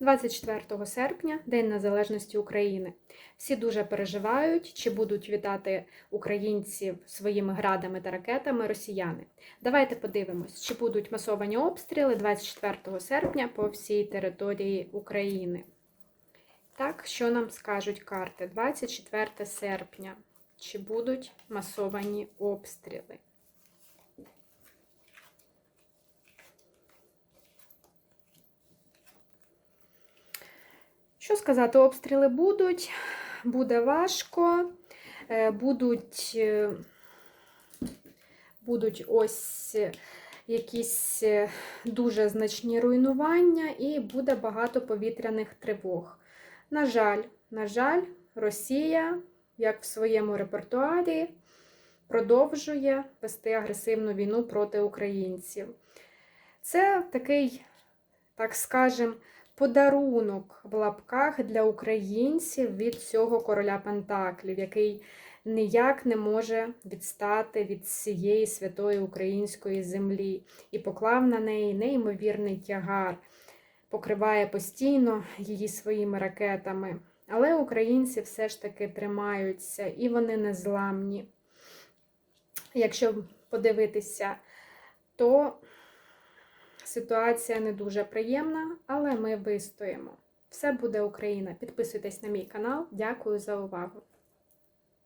24 серпня, День Незалежності України. Всі дуже переживають, чи будуть вітати українців своїми градами та ракетами росіяни. Давайте подивимось, чи будуть масовані обстріли 24 серпня по всій території України. Так, що нам скажуть карти? 24 серпня. Чи будуть масовані обстріли? Що сказати, обстріли будуть, буде важко, е, будуть, е, будуть ось е, якісь дуже значні руйнування і буде багато повітряних тривог. На жаль, на жаль, Росія, як в своєму репертуарі, продовжує вести агресивну війну проти українців. Це такий, так скажем, подарунок в лапках для українців від цього короля Пентаклів, який ніяк не може відстати від цієї святої української землі і поклав на неї неймовірний тягар, покриває постійно її своїми ракетами. Але українці все ж таки тримаються і вони незламні. Якщо подивитися, то Ситуація не дуже приємна, але ми вистоїмо. Все буде Україна. Підписуйтесь на мій канал. Дякую за увагу!